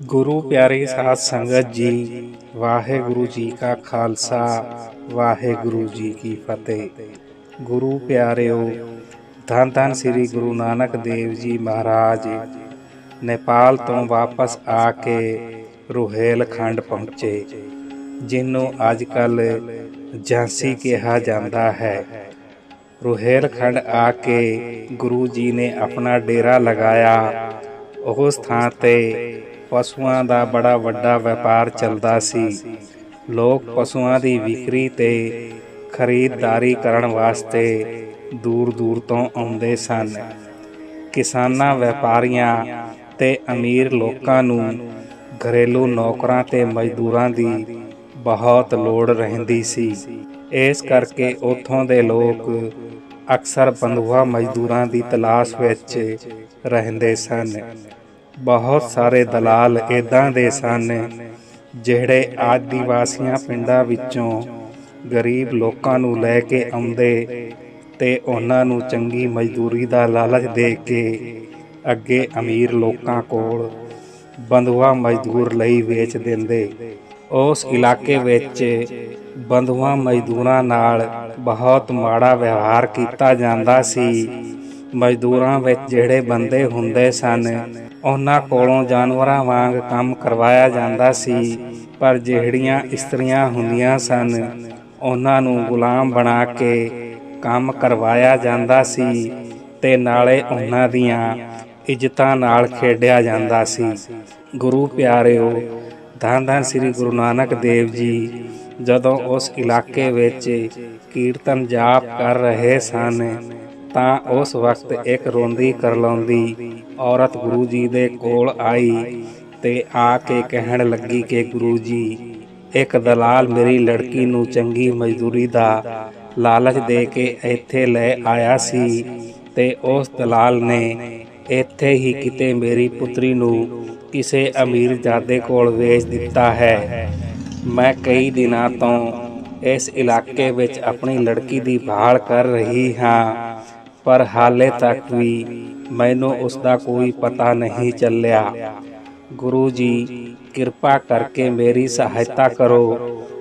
ਗੁਰੂ ਪਿਆਰੇ ਸਾਧ ਸੰਗਤ ਜੀ, ਵਾਹਿਗੁਰੂ ਜੀ ਕਾ ਖਾਲਸਾ, ਵਾਹਿਗੁਰੂ ਜੀ ਕੀ ਫਤਿਹ। ਗੁਰੂ ਪਿਆਰਿਓ, ਧੰਨ ਧੰਨ ਸ੍ਰੀ ਗੁਰੂ ਨਾਨਕ ਦੇਵ ਜੀ ਮਹਾਰਾਜ, ਨੇਪਾਲ ਤੋਂ ਵਾਪਸ ਆ ਕੇ ਰੋਹੇਲਖੰਡ ਪਹੁੰਚੇ ਜਿਹਨੂੰ ਅੱਜ ਕੱਲ ਝਾਂਸੀ ਕਿਹਾ ਜਾਂਦਾ ਹੈ। ਰੋਹੇਲਖੰਡ ਆ ਕੇ ਗੁਰੂ ਜੀ ਨੇ ਆਪਣਾ ਡੇਰਾ ਲਗਾਇਆ। ਉਸ ਥਾਂ ਤੇ ਪਸ਼ੂਆਂ ਦਾ ਬੜਾ ਵੱਡਾ ਵਪਾਰ ਚੱਲਦਾ ਸੀ। ਲੋਕ ਪਸ਼ੂਆਂ ਦੀ ਵਿਕਰੀ ਤੇ ਖਰੀਦਦਾਰੀ ਕਰਨ ਵਾਸਤੇ ਦੂਰ ਦੂਰ ਤੋਂ ਆਉਂਦੇ ਸਨ। ਕਿਸਾਨਾਂ, ਵਪਾਰੀਆਂ ਤੇ ਅਮੀਰ ਲੋਕਾਂ ਨੂੰ ਘਰੇਲੂ ਨੌਕਰਾਂ ਤੇ ਮਜ਼ਦੂਰਾਂ ਦੀ ਬਹੁਤ ਲੋੜ ਰਹਿੰਦੀ ਸੀ। ਇਸ ਕਰਕੇ ਉੱਥੋਂ ਦੇ ਲੋਕ ਅਕਸਰ ਬੰਧੂਆ ਮਜ਼ਦੂਰਾਂ ਦੀ ਤਲਾਸ਼ ਵਿੱਚ ਰਹਿੰਦੇ ਸਨ। ਬਹੁਤ ਸਾਰੇ ਦਲਾਲ ਇਦਾਂ ਦੇ ਸਨ ਜਿਹੜੇ ਆਦੀਵਾਸੀਆਂ ਪਿੰਡਾਂ ਵਿੱਚੋਂ ਗਰੀਬ ਲੋਕਾਂ ਨੂੰ ਲੈ ਕੇ ਆਉਂਦੇ ਤੇ ਉਹਨਾਂ ਨੂੰ ਚੰਗੀ ਮਜ਼ਦੂਰੀ ਦਾ ਲਾਲਚ ਦੇ ਕੇ ਅੱਗੇ ਅਮੀਰ ਲੋਕਾਂ ਕੋਲ ਬੰਧੂਆ ਮਜ਼ਦੂਰ ਲਈ ਵੇਚ ਦਿੰਦੇ। ਉਸ ਇਲਾਕੇ ਵਿੱਚ ਬੰਧੂਆ ਮਜ਼ਦੂਰਾਂ ਨਾਲ ਬਹੁਤ ਮਾੜਾ ਵਿਵਹਾਰ ਕੀਤਾ ਜਾਂਦਾ ਸੀ। ਮਜ਼ਦੂਰਾਂ ਵਿੱਚ ਜਿਹੜੇ ਬੰਦੇ ਹੁੰਦੇ ਸਨ ਉਹਨਾਂ ਕੋਲੋਂ ਜਾਨਵਰਾਂ ਵਾਂਗ ਕੰਮ ਕਰਵਾਇਆ ਜਾਂਦਾ ਸੀ, ਪਰ ਜਿਹੜੀਆਂ ਇਸਤਰੀਆਂ ਹੁੰਦੀਆਂ ਸਨ, ਉਹਨਾਂ ਨੂੰ ਗੁਲਾਮ ਬਣਾ ਕੇ ਕੰਮ ਕਰਵਾਇਆ ਜਾਂਦਾ ਸੀ ਤੇ ਨਾਲੇ ਉਹਨਾਂ ਦੀਆਂ ਇੱਜ਼ਤਾਂ ਨਾਲ ਖੇਡਿਆ ਜਾਂਦਾ ਸੀ। ਗੁਰੂ ਪਿਆਰਿਓ ਧੰਨ ਧੰਨ ਸ੍ਰੀ ਗੁਰੂ ਨਾਨਕ ਦੇਵ ਜੀ, ਜਦੋਂ ਉਸ ਇਲਾਕੇ ਵਿੱਚ ਕੀਰਤਨ ਜਾਪ ਕਰ ਰਹੇ ਸਨ ਤਾਂ ਉਸ ਵਕਤ ਇੱਕ ਰੋਂਦੀ ਕਰਲਾਉਂਦੀ ਔਰਤ ਗੁਰੂ ਜੀ ਦੇ ਕੋਲ ਆਈ ਤੇ ਆ ਕੇ ਕਹਿਣ ਲੱਗੀ ਕਿ ਗੁਰੂ ਜੀ ਇੱਕ ਦਲਾਲ ਮੇਰੀ ਲੜਕੀ ਨੂੰ ਚੰਗੀ ਮਜ਼ਦੂਰੀ ਦਾ ਲਾਲਚ ਦੇ ਕੇ ਇੱਥੇ ਲੈ ਆਇਆ ਸੀ ਤੇ ਉਸ ਦਲਾਲ ਨੇ ਇੱਥੇ ਹੀ ਕਿਤੇ ਮੇਰੀ ਪੁੱਤਰੀ ਨੂੰ ਕਿਸੇ ਅਮੀਰ ਜਾਦੇ ਕੋਲ ਵੇਚ ਦਿੱਤਾ ਹੈ। ਮੈਂ ਕਈ ਦਿਨਾਂ ਤੋਂ ਇਸ ਇਲਾਕੇ ਵਿੱਚ ਆਪਣੀ ਲੜਕੀ ਦੀ ਭਾਲ ਕਰ ਰਹੀ ਹਾਂ। ਪਰ ਹਾਲੇ ਤੱਕ ਵੀ ਮੈਨੂੰ ਉਸ ਦਾ ਕੋਈ ਪਤਾ ਨਹੀਂ ਚੱਲਿਆ। ਗੁਰੂ ਜੀ, ਕਿਰਪਾ ਕਰਕੇ ਮੇਰੀ ਸਹਾਇਤਾ ਕਰੋ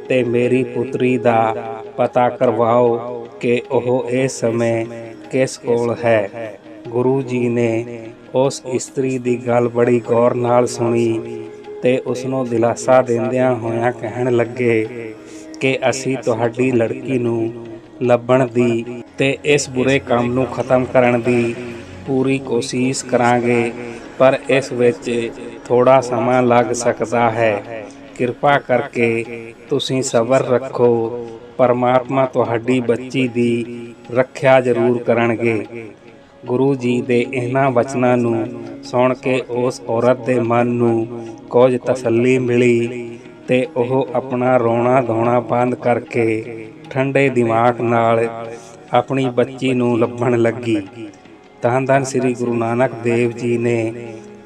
ਤੇ ਮੇਰੀ ਪੁੱਤਰੀ ਦਾ ਪਤਾ ਕਰਵਾਓ ਕਿ ਉਹ ਇਸ ਸਮੇਂ ਕਿਸ ਕੋਲ ਹੈ। ਗੁਰੂ ਜੀ ਨੇ ਉਸ ਇਸਤਰੀ ਦੀ ਗੱਲ ਬੜੀ ਗੌਰ ਨਾਲ ਸੁਣੀ ਤੇ ਉਸ ਨੂੰ ਦਿਲਾਸਾ ਦਿੰਦਿਆਂ ਹੋਇਆਂ ਕਹਿਣ ਲੱਗੇ ਕਿ ਅਸੀਂ ਤੁਹਾਡੀ ਲੜਕੀ ਨੂੰ ਲੱਭਣ ਦੀ ਤੇ ਇਸ ਬੁਰੇ ਕੰਮ ਨੂੰ ਖਤਮ ਕਰਨ ਦੀ ਪੂਰੀ ਕੋਸ਼ਿਸ਼ ਕਰਾਂਗੇ, ਪਰ ਇਸ ਵਿੱਚ ਥੋੜਾ ਸਮਾਂ ਲੱਗ ਸਕਦਾ ਹੈ। ਕਿਰਪਾ ਕਰਕੇ ਤੁਸੀਂ ਸਬਰ ਰੱਖੋ। ਪਰਮਾਤਮਾ ਤੁਹਾਡੀ ਬੱਚੀ ਦੀ ਰੱਖਿਆ ਜ਼ਰੂਰ ਕਰਨਗੇ। ਗੁਰੂ ਜੀ ਦੇ ਇਹਨਾਂ ਵਚਨਾਂ ਨੂੰ ਸੁਣ ਕੇ ਉਸ ਔਰਤ ਦੇ ਮਨ ਨੂੰ ਕੁਝ ਤਸੱਲੀ ਮਿਲੀ। ਤੇ ਉਹ ਆਪਣਾ ਰੋਣਾ ਧੋਣਾ ਬੰਦ ਕਰਕੇ ਠੰਡੇ ਦਿਮਾਗ ਨਾਲ ਆਪਣੀ ਬੱਚੀ ਨੂੰ ਲੱਭਣ ਲੱਗੀ। ਧੰਨ ਧੰਨ ਸ੍ਰੀ ਗੁਰੂ ਨਾਨਕ ਦੇਵ ਜੀ ਨੇ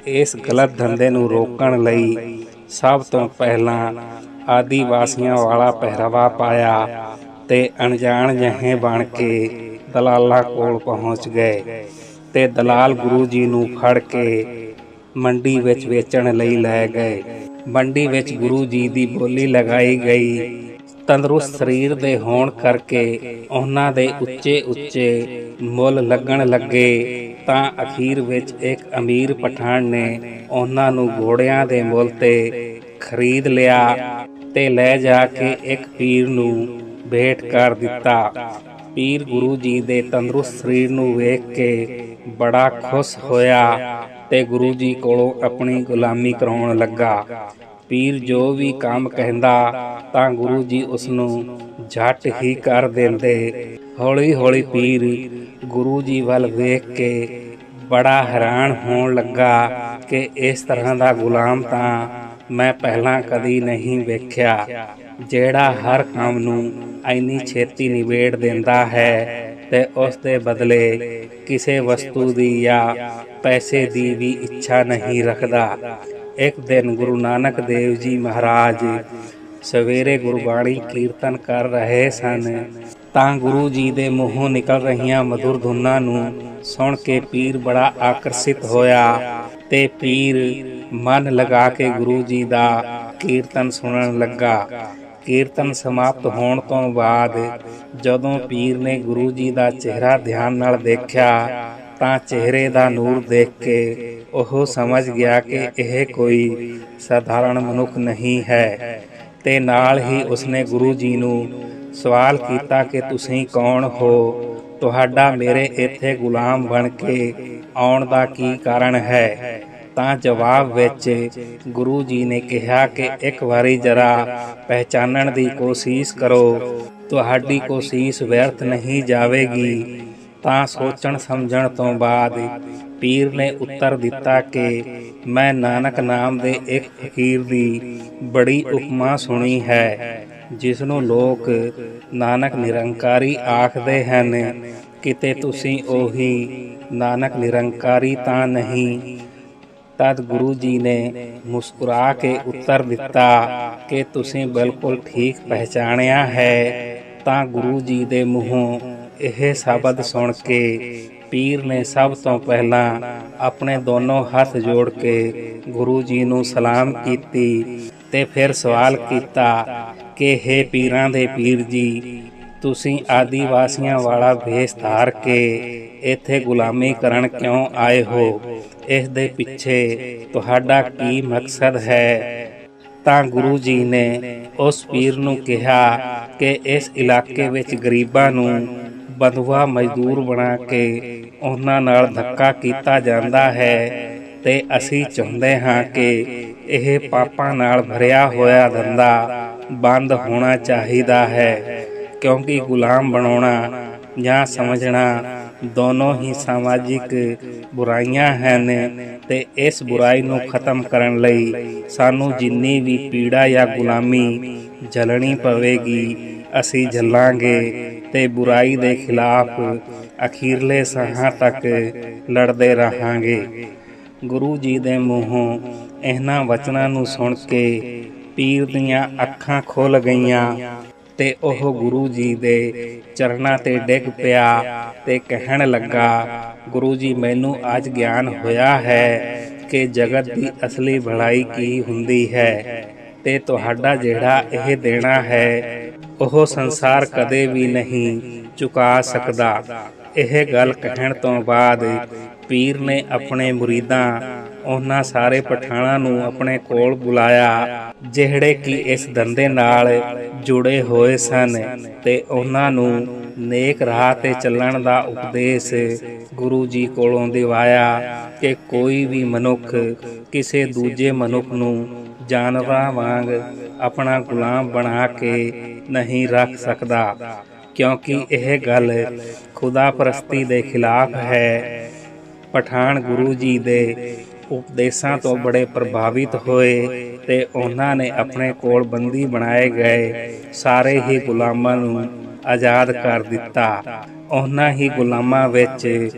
ਇਸ ਗਲਤ ਧੰਦੇ ਨੂੰ ਰੋਕਣ ਲਈ ਸਭ ਤੋਂ ਪਹਿਲਾਂ ਆਦੀਵਾਸੀਆਂ ਵਾਲਾ ਪਹਿਰਾਵਾ ਪਾਇਆ ਤੇ ਅਣਜਾਣ ਜਹੇ ਬਣ ਕੇ ਦਲਾਲਾਂ ਕੋਲ ਪਹੁੰਚ ਗਏ ਤੇ ਦਲਾਲ ਗੁਰੂ ਜੀ ਨੂੰ ਫੜ ਕੇ ਮੰਡੀ ਵਿੱਚ ਵੇਚਣ ਲਈ ਲੈ ਗਏ। ਮੰਡੀ ਵਿੱਚ ਗੁਰੂ ਜੀ ਦੀ ਬੋਲੀ ਲਗਾਈ ਗਈ। ਤੰਦਰੁਸਤ ਸਰੀਰ ਦੇ ਹੋਣ ਕਰਕੇ ਉਹਨਾਂ ਦੇ ਉੱਚੇ ਉੱਚੇ ਮੁੱਲ ਲੱਗਣ ਲੱਗੇ। ਤਾਂ ਅਖੀਰ ਵਿੱਚ ਇੱਕ ਅਮੀਰ ਪਠਾਨ ਨੇ ਉਹਨਾਂ ਨੂੰ ਘੋੜਿਆਂ ਦੇ ਮੁੱਲ ਤੇ ਖਰੀਦ ਲਿਆ ਤੇ ਲੈ ਜਾ ਕੇ ਇੱਕ ਪੀਰ ਨੂੰ ਭੇਟ ਕਰ ਦਿੱਤਾ। ਪੀਰ ਗੁਰੂ ਜੀ ਦੇ ਤੰਦਰੁਸਤ ਸਰੀਰ ਨੂੰ ਵੇਖ ਕੇ ਬੜਾ ਖੁਸ਼ ਹੋਇਆ ਤੇ ਗੁਰੂ ਜੀ ਕੋਲੋਂ ਆਪਣੀ ਗੁਲਾਮੀ ਕਰਾਉਣ ਲੱਗਾ। ਪੀਰ ਜੋ ਵੀ ਕੰਮ ਕਹਿੰਦਾ, ਤਾਂ ਗੁਰੂ ਜੀ ਉਸ ਨੂੰ ਝਟ ਹੀ ਕਰ ਦਿੰਦੇ। ਹੌਲੀ ਹੌਲੀ ਪੀਰ ਗੁਰੂ ਜੀ ਵੱਲ ਵੇਖ ਕੇ ਬੜਾ ਹੈਰਾਨ ਹੋਣ ਲੱਗਾ ਕਿ ਇਸ ਤਰ੍ਹਾਂ ਦਾ ਗੁਲਾਮ ਤਾਂ ਮੈਂ ਪਹਿਲਾਂ ਕਦੀ ਨਹੀਂ ਵੇਖਿਆ, ਜਿਹੜਾ ਹਰ ਕੰਮ ਨੂੰ ਐਨੀ ਛੇਤੀ ਨਿਬੇੜ ਦਿੰਦਾ ਹੈ ਤੇ ਉਸ ਦੇ ਬਦਲੇ ਕਿਸੇ ਵਸਤੂ ਦੀ ਜਾਂ ਪੈਸੇ ਦੀ ਵੀ ਇੱਛਾ ਨਹੀਂ ਰੱਖਦਾ। ਇੱਕ ਦਿਨ ਗੁਰੂ ਨਾਨਕ ਦੇਵ ਜੀ ਮਹਾਰਾਜ ਸਵੇਰੇ ਗੁਰਬਾਣੀ ਕੀਰਤਨ ਕਰ ਰਹੇ ਸਨ। ਤਾਂ ਗੁਰੂ ਜੀ ਦੇ ਮੂੰਹੋਂ ਨਿਕਲ ਰਹੀਆਂ ਮధుਰ ਧੁਨਾਂ ਨੂੰ ਸੁਣ ਕੇ ਪੀਰ ਬੜਾ ਆਕਰਸ਼ਿਤ ਹੋਇਆ ਤੇ ਪੀਰ ਮਨ ਲਗਾ ਕੇ ਗੁਰੂ ਜੀ ਦਾ ਕੀਰਤਨ ਸੁਣਨ ਲੱਗਾ। ਕੀਰਤਨ ਸਮਾਪਤ ਹੋਣ ਤੋਂ ਬਾਅਦ ਜਦੋਂ ਪੀਰ ਨੇ ਗੁਰੂ ਜੀ ਦਾ ਚਿਹਰਾ ਧਿਆਨ ਨਾਲ ਦੇਖਿਆ ਤਾਂ ਚਿਹਰੇ ਦਾ ਨੂਰ ਦੇਖ ਕੇ ਉਹ ਸਮਝ ਗਿਆ ਕਿ ਇਹ ਕੋਈ ਸਾਧਾਰਣ ਮਨੁੱਖ ਨਹੀਂ ਹੈ। ਤੇ ਨਾਲ ਹੀ ਉਸਨੇ ਗੁਰੂ ਜੀ ਨੂੰ ਸਵਾਲ ਕੀਤਾ ਕਿ ਤੁਸੀਂ ਕੌਣ ਹੋ? ਤੁਹਾਡਾ ਮੇਰੇ ਇੱਥੇ ਗੁਲਾਮ ਬਣ ਕੇ ਆਉਣ ਦਾ ਕੀ ਕਾਰਨ ਹੈ? ਤਾਂ ਜਵਾਬ ਵਿੱਚ ਗੁਰੂ ਜੀ ਨੇ ਕਿਹਾ ਕਿ ਇੱਕ ਵਾਰੀ ਜਰਾ ਪਹਿਚਾਨਣ ਦੀ ਕੋਸ਼ਿਸ਼ ਕਰੋ। ਤੁਹਾਡੀ ਕੋਸ਼ਿਸ਼ ਵਿਅਰਥ ਨਹੀਂ ਜਾਵੇਗੀ। ਤਾਂ ਸੋਚਣ ਸਮਝਣ ਤੋਂ ਬਾਅਦ ਪੀਰ ਨੇ ਉੱਤਰ ਦਿੱਤਾ ਕਿ ਮੈਂ ਨਾਨਕ ਨਾਮ ਦੇ ਇੱਕ ਫਕੀਰ ਦੀ ਬੜੀ ਉਪਮਾ ਸੁਣੀ ਹੈ ਜਿਸ ਨੂੰ ਲੋਕ ਨਾਨਕ ਨਿਰੰਕਾਰੀ ਆਖਦੇ ਹਨ। ਕਿਤੇ ਤੁਸੀਂ ਉਹੀ ਨਾਨਕ ਨਿਰੰਕਾਰੀ ਤਾਂ ਨਹੀਂ? ਤਦ ਗੁਰੂ ਜੀ ਨੇ ਮੁਸਕਰਾ ਕੇ ਉੱਤਰ ਦਿੱਤਾ ਕਿ ਤੁਸੀਂ ਬਿਲਕੁਲ ਠੀਕ ਪਹਿਚਾਣਿਆ ਹੈ, ਤਾਂ ਗੁਰੂ ਜੀ ਦੇ ਮੂੰਹੋਂ ਇਹ ਸ਼ਬਦ ਸੁਣ ਕੇ ਪੀਰ ਨੇ ਸਭ ਤੋਂ ਪਹਿਲਾਂ ਆਪਣੇ ਦੋਨੋਂ ਹੱਥ ਜੋੜ ਕੇ ਗੁਰੂ ਜੀ ਨੂੰ ਸਲਾਮ ਕੀਤੀ ਤੇ ਫਿਰ ਸਵਾਲ ਕੀਤਾ ਕਿ हे ਪੀਰਾਂ ਦੇ ਪੀਰ ਜੀ, ਤੁਸੀਂ ਆਦੀਵਾਸੀਆਂ ਵਾਲਾ ਭੇਸ ਧਾਰ ਕੇ ਇੱਥੇ ਗੁਲਾਮੀ ਕਰਨ ਕਿਉਂ ਆਏ ਹੋ? ਇਸ ਦੇ ਪਿੱਛੇ ਤੁਹਾਡਾ ਕੀ ਮਕਸਦ ਹੈ? ਤਾਂ ਗੁਰੂ ਜੀ ਨੇ ਉਸ ਪੀਰ ਨੂੰ ਕਿਹਾ ਕਿ ਇਸ ਇਲਾਕੇ ਵਿੱਚ ਗਰੀਬਾਂ ਨੂੰ ਬੰਦੂਆ ਮਜ਼ਦੂਰ ਬਣਾ ਕੇ ਉਹਨਾਂ ਨਾਲ ਧੱਕਾ ਕੀਤਾ ਜਾਂਦਾ ਹੈ ਤੇ ਅਸੀਂ ਚਾਹੁੰਦੇ ਹਾਂ ਕਿ ਇਹ ਪਾਪਾਂ ਨਾਲ ਭਰਿਆ ਹੋਇਆ ਧੰਦਾ ਬੰਦ ਹੋਣਾ ਚਾਹੀਦਾ ਹੈ, ਕਿਉਂਕਿ ਗੁਲਾਮ ਬਣਾਉਣਾ ਜਾਂ ਸਮਝਣਾ ਦੋਨੋਂ ਹੀ ਸਮਾਜਿਕ ਬੁਰਾਈਆਂ ਹਨ ਤੇ ਇਸ ਬੁਰਾਈ ਨੂੰ ਖਤਮ ਕਰਨ ਲਈ ਸਾਨੂੰ ਜਿੰਨੀ ਵੀ ਪੀੜਾ ਜਾਂ ਗੁਲਾਮੀ ਜਲਣੀ ਪਵੇਗੀ ਅਸੀਂ ਜਲਾਂਗੇ ਤੇ ਬੁਰਾਈ ਦੇ ਖਿਲਾਫ ਅਖੀਰਲੇ ਸਾਹਾਂ ਤੱਕ ਲੜਦੇ ਰਹਾਂਗੇ। ਗੁਰੂ ਜੀ ਦੇ ਮੂੰਹੋਂ ਇਹਨਾਂ ਵਚਨਾਂ ਨੂੰ ਸੁਣ ਕੇ ਪੀਰ ਦੀਆਂ ਅੱਖਾਂ ਖੁੱਲ ਗਈਆਂ ਤੇ ਉਹ ਗੁਰੂ ਜੀ ਦੇ ਚਰਨਾਂ ਤੇ ਡਿੱਗ ਪਿਆ ਤੇ ਕਹਿਣ ਲੱਗਾ, ਗੁਰੂ ਜੀ, ਮੈਨੂੰ ਅੱਜ ਗਿਆਨ ਹੋਇਆ ਹੈ ਕਿ ਜਗਤ ਦੀ ਅਸਲੀ ਭਲਾਈ ਕੀ ਹੁੰਦੀ ਹੈ ਤੇ ਤੁਹਾਡਾ ਜਿਹੜਾ ਇਹ ਦੇਣਾ ਹੈ ਉਹ ਸੰਸਾਰ ਕਦੇ ਵੀ ਨਹੀਂ ਚੁਕਾ ਸਕਦਾ। ਇਹ ਗੱਲ ਕਹਿਣ ਤੋਂ ਬਾਅਦ ਪੀਰ ਨੇ ਆਪਣੇ ਮੁਰੀਦਾਂ ਉਹਨਾਂ ਸਾਰੇ ਪਠਾਣਾ ਨੂੰ ਆਪਣੇ ਕੋਲ ਬੁਲਾਇਆ, ਜਿਹੜੇ ਕਿ ਇਸ ਧੰਦੇ ਨਾਲ ਜੁੜੇ ਹੋਏ ਸਨ ਤੇ ਉਹਨਾਂ ਨੂੰ ਨੇਕ ਰਾਹ ਤੇ ਚੱਲਣ ਦਾ ਉਪਦੇਸ਼ ਗੁਰੂ ਜੀ ਕੋਲੋਂ ਦਿਵਾਇਆ ਕਿ ਕੋਈ ਵੀ ਮਨੁੱਖ ਕਿਸੇ ਦੂਜੇ ਮਨੁੱਖ ਨੂੰ ਜਾਨਵਰਾਂ ਵਾਂਗ ਆਪਣਾ ਗੁਲਾਮ ਬਣਾ ਕੇ ਨਹੀਂ ਰੱਖ ਸਕਦਾ, ਕਿਉਂਕਿ ਇਹ ਗੱਲ ਖੁਦਾ ਪ੍ਰਸਤੀ ਦੇ ਖਿਲਾਫ ਹੈ। ਪਠਾਨ ਗੁਰੂ ਜੀ ਦੇ ਉਪਦੇਸ਼ਾਂ ਤੋਂ ਬੜੇ ਪ੍ਰਭਾਵਿਤ ਹੋਏ ਤੇ ਉਹਨਾਂ ਨੇ ਆਪਣੇ ਕੋਲ ਬੰਦੀ ਬਣਾਏ ਗਏ। ਸਾਰੇ ਹੀ ਗੁਲਾਮਾਂ ਨੂੰ ਆਜ਼ਾਦ ਕਰ ਦਿੱਤਾ। ਉਹਨਾਂ ਹੀ ਗੁਲਾਮਾਂ ਵਿੱਚ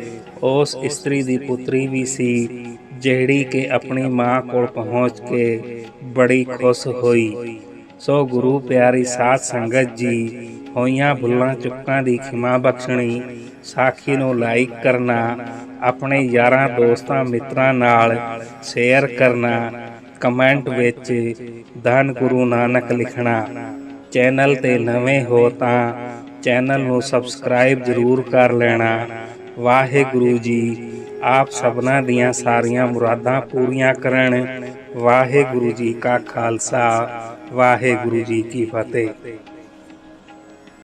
ਉਸ ਇਸਤਰੀ ਦੀ ਪੁੱਤਰੀ ਵੀ ਸੀ ਜਿਹੜੀ ਕਿ ਆਪਣੀ ਮਾਂ ਕੋਲ ਪਹੁੰਚ ਕੇ ਬੜੀ ਖੁਸ਼ ਹੋਈ। ਸੋ ਗੁਰੂ ਪਿਆਰੀ ਸਾਧ ਸੰਗਤ ਜੀ ਹੋਈਆਂ ਭੁੱਲਾਂ ਚੁੱਕਾਂ ਦੀ ਖਿਮਾ ਬਖਸ਼ਣੀ। ਸਾਖੀ ਨੂੰ ਲਾਈਕ ਕਰਨਾ, ਆਪਣੇ ਯਾਰਾਂ, ਦੋਸਤਾਂ, ਮਿੱਤਰਾਂ ਨਾਲ ਸ਼ੇਅਰ ਕਰਨਾ ਕਮੈਂਟ ਵਿੱਚ ਧੰਨ ਗੁਰੂ ਨਾਨਕ ਲਿਖਣਾ। ਚੈਨਲ ਤੇ ਨਵੇਂ ਹੋ ਤਾਂ ਚੈਨਲ ਨੂੰ ਸਬਸਕ੍ਰਾਈਬ ਜ਼ਰੂਰ ਕਰ ਲੈਣਾ। ਵਾਹਿਗੁਰੂ ਜੀ, ਆਪ ਸਭਨਾਂ ਦੀਆਂ ਸਾਰੀਆਂ ਮੁਰਾਦਾਂ ਪੂਰੀਆਂ ਕਰਨ। ਵਾਹਿਗੁਰੂ ਜੀ ਕਾ ਖਾਲਸਾ, ਵਾਹਿਗੁਰੂ ਜੀ ਕੀ ਫਤਿਹ।